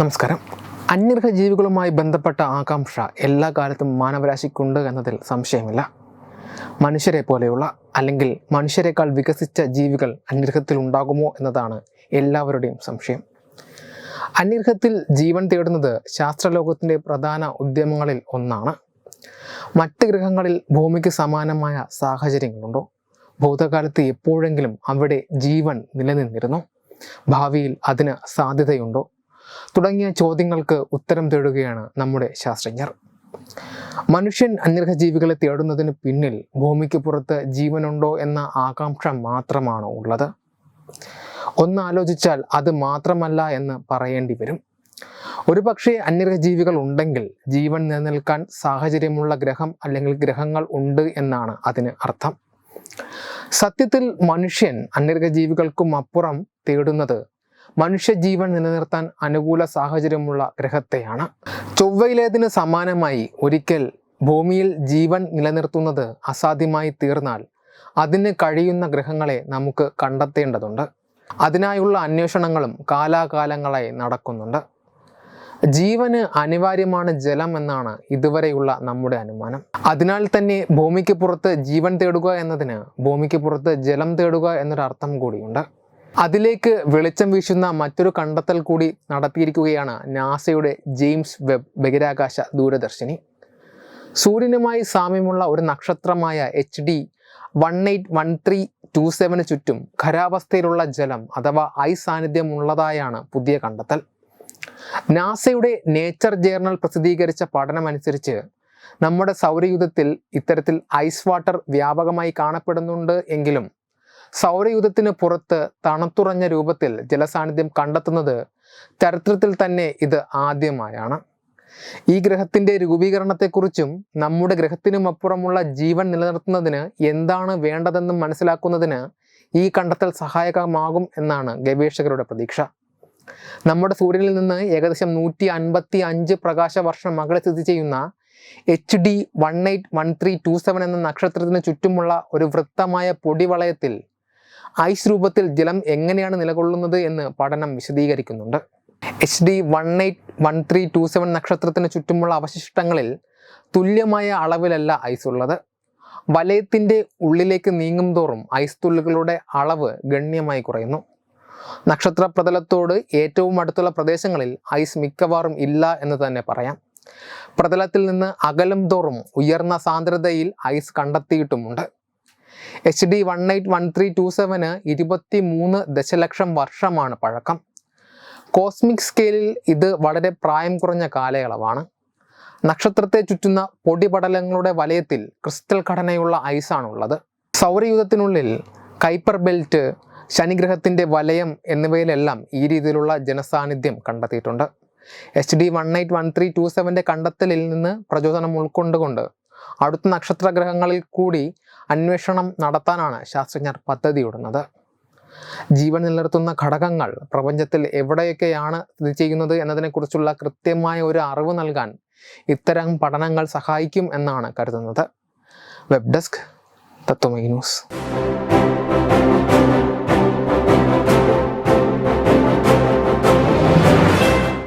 നമസ്കാരം. അന്യഗ്രഹ ജീവികളുമായി ബന്ധപ്പെട്ട ആകാംക്ഷ എല്ലാ കാലത്തും മാനവരാശിക്കുണ്ട് എന്നതിൽ സംശയമില്ല. മനുഷ്യരെ പോലെയുള്ള അല്ലെങ്കിൽ മനുഷ്യരെക്കാൾ വികസിച്ച ജീവികൾ അന്യഗ്രഹത്തിൽ ഉണ്ടാകുമോ എന്നതാണ് എല്ലാവരുടെയും സംശയം. അന്യഗ്രഹത്തിൽ ജീവൻ തേടുന്നത് ശാസ്ത്രലോകത്തിന്റെ പ്രധാന ഉദ്യമങ്ങളിൽ ഒന്നാണ്. മറ്റ് ഗ്രഹങ്ങളിൽ ഭൂമിക്ക് സമാനമായ സാഹചര്യങ്ങളുണ്ടോ? ഭൂതകാലത്ത് എപ്പോഴെങ്കിലും അവിടെ ജീവൻ നിലനിന്നിരുന്നോ? ഭാവിയിൽ അതിന് സാധ്യതയുണ്ടോ? തുടങ്ങിയ ചോദ്യങ്ങൾക്ക് ഉത്തരം തേടുകയാണ് നമ്മുടെ ശാസ്ത്രജ്ഞർ. മനുഷ്യൻ അന്യഗ്രഹജീവികളെ തേടുന്നതിന് പിന്നിൽ ഭൂമിക്ക് പുറത്ത് ജീവനുണ്ടോ എന്ന ആകാംക്ഷ മാത്രമാണോ ഉള്ളത്? ഒന്ന് ആലോചിച്ചാൽ അത് മാത്രമല്ല എന്ന് പറയേണ്ടി വരും. ഒരുപക്ഷെ അന്യഗ്രഹ ജീവികൾ ഉണ്ടെങ്കിൽ ജീവൻ നിലനിൽക്കാൻ സാഹചര്യമുള്ള ഗ്രഹം അല്ലെങ്കിൽ ഗ്രഹങ്ങൾ ഉണ്ട് എന്നാണ് അതിന് അർത്ഥം. സത്യത്തിൽ മനുഷ്യൻ അന്യഗ്രഹജീവികൾക്കും അപ്പുറം തേടുന്നത് മനുഷ്യജീവൻ നിലനിർത്താൻ അനുകൂല സാഹചര്യമുള്ള ഗ്രഹത്തെയാണ്. ചൊവ്വയിലേതിന് സമാനമായി ഒരിക്കൽ ഭൂമിയിൽ ജീവൻ നിലനിർത്തുന്നത് അസാധ്യമായി തീർന്നാൽ അതിന് കഴിയുന്ന ഗ്രഹങ്ങളെ നമുക്ക് കണ്ടെത്തേണ്ടതുണ്ട്. അതിനായുള്ള അന്വേഷണങ്ങളും കാലാകാലങ്ങളായി നടക്കുന്നുണ്ട്. ജീവന് അനിവാര്യമാണ് ജലം എന്നാണ് ഇതുവരെയുള്ള നമ്മുടെ അനുമാനം. അതിനാൽ തന്നെ ഭൂമിക്ക് പുറത്ത് ജീവൻ തേടുക എന്നതിന് ഭൂമിക്ക് പുറത്ത് ജലം തേടുക എന്നൊരർത്ഥം കൂടിയുണ്ട്. അതിലേക്ക് വെളിച്ചം വീശുന്ന മറ്റൊരു കണ്ടെത്തൽ കൂടി നടത്തിയിരിക്കുകയാണ് നാസയുടെ ജെയിംസ് വെബ് ബഹിരാകാശ ദൂരദർശിനി. സൂര്യനുമായി സാമ്യമുള്ള ഒരു നക്ഷത്രമായ H D one eight one three two seven ചുറ്റും ഖരാവസ്ഥയിലുള്ള ജലം അഥവാ ഐ സാന്നിധ്യം ഉള്ളതായാണ് പുതിയ കണ്ടെത്തൽ. നാസയുടെ നേച്ചർ ജേർണൽ പ്രസിദ്ധീകരിച്ച പഠനമനുസരിച്ച് നമ്മുടെ സൗരയുധത്തിൽ ഇത്തരത്തിൽ ഐസ് വാട്ടർ വ്യാപകമായി കാണപ്പെടുന്നുണ്ട് എങ്കിലും സൗരയൂഥത്തിന് പുറത്ത് തണുത്തുറഞ്ഞ രൂപത്തിൽ ജലസാന്നിധ്യം കണ്ടെത്തുന്നത് ചരിത്രത്തിൽ തന്നെ ഇത് ആദ്യമായാണ്. ഈ ഗ്രഹത്തിന്റെ രൂപീകരണത്തെക്കുറിച്ചും നമ്മുടെ ഗ്രഹത്തിനും അപ്പുറമുള്ള ജീവൻ നിലനിർത്തുന്നതിന് എന്താണ് വേണ്ടതെന്നും മനസ്സിലാക്കുന്നതിന് ഈ കണ്ടെത്തൽ സഹായകമാകും എന്നാണ് ഗവേഷകരുടെ പ്രതീക്ഷ. നമ്മുടെ സൂര്യനിൽ നിന്ന് ഏകദേശം നൂറ്റി അൻപത്തി അഞ്ച് പ്രകാശ വർഷം അകലെ സ്ഥിതി ചെയ്യുന്ന H D one eight one three two seven എന്ന നക്ഷത്രത്തിന് ചുറ്റുമുള്ള ഒരു വൃത്തമായ പൊടിവളയത്തിൽ ഐസ് രൂപത്തിൽ ജലം എങ്ങനെയാണ് നിലകൊള്ളുന്നത് എന്ന് പഠനം വിശദീകരിക്കുന്നുണ്ട്. H D one eight one three two seven നക്ഷത്രത്തിന് ചുറ്റുമുള്ള അവശിഷ്ടങ്ങളിൽ തുല്യമായ അളവിലല്ല ഐസ് ഉള്ളത്. വലയത്തിന്റെ ഉള്ളിലേക്ക് നീങ്ങും തോറും ഐസ് തുള്ളികളുടെ അളവ് ഗണ്യമായി കുറയുന്നു. നക്ഷത്ര പ്രതലത്തോട് ഏറ്റവും അടുത്തുള്ള പ്രദേശങ്ങളിൽ ഐസ് മിക്കവാറും ഇല്ല എന്ന് തന്നെ പറയാം. പ്രതലത്തിൽ നിന്ന് അകലും തോറും ഉയർന്ന സാന്ദ്രതയിൽ ice കണ്ടെത്തിയിട്ടുമുണ്ട്. H D one eight one three two seven ഇരുപത്തി മൂന്ന് ദശലക്ഷം വർഷമാണ് പഴക്കം. കോസ്മിക് സ്കെയിലിൽ ഇത് വളരെ പ്രായം കുറഞ്ഞ കാലയളവാണ്. നക്ഷത്രത്തെ ചുറ്റുന്ന പൊടിപടലങ്ങളുടെ വലയത്തിൽ ക്രിസ്റ്റൽ ഘടനയുള്ള ഐസാണുള്ളത് സൗരയൂഥത്തിനുള്ളിൽ കൈപ്പർ ബെൽറ്റ് ശനിഗ്രഹത്തിന്റെ വലയം എന്നിവയിലെല്ലാം ഈ രീതിയിലുള്ള ജനസാന്നിധ്യം കണ്ടെത്തിയിട്ടുണ്ട്. H D one eight one three two സെവന്റെ കണ്ടെത്തലിൽ നിന്ന് പ്രചോദനം ഉൾക്കൊണ്ടുകൊണ്ട് അടുത്ത നക്ഷത്രഗ്രഹങ്ങളിൽ കൂടി അന്വേഷണം നടത്താനാണ് ശാസ്ത്രജ്ഞർ പദ്ധതിയിടുന്നത്. ജീവൻ നിലനിർത്തുന്ന ഘടകങ്ങൾ പ്രപഞ്ചത്തിൽ എവിടെയൊക്കെയാണ് സ്ഥിതി ചെയ്യുന്നത് എന്നതിനെക്കുറിച്ചുള്ള കൃത്യമായ ഒരു അറിവ് നൽകാൻ ഇത്തരം പഠനങ്ങൾ സഹായിക്കും എന്നാണ് കരുതുന്നത്. Web desk Tatwamayi news.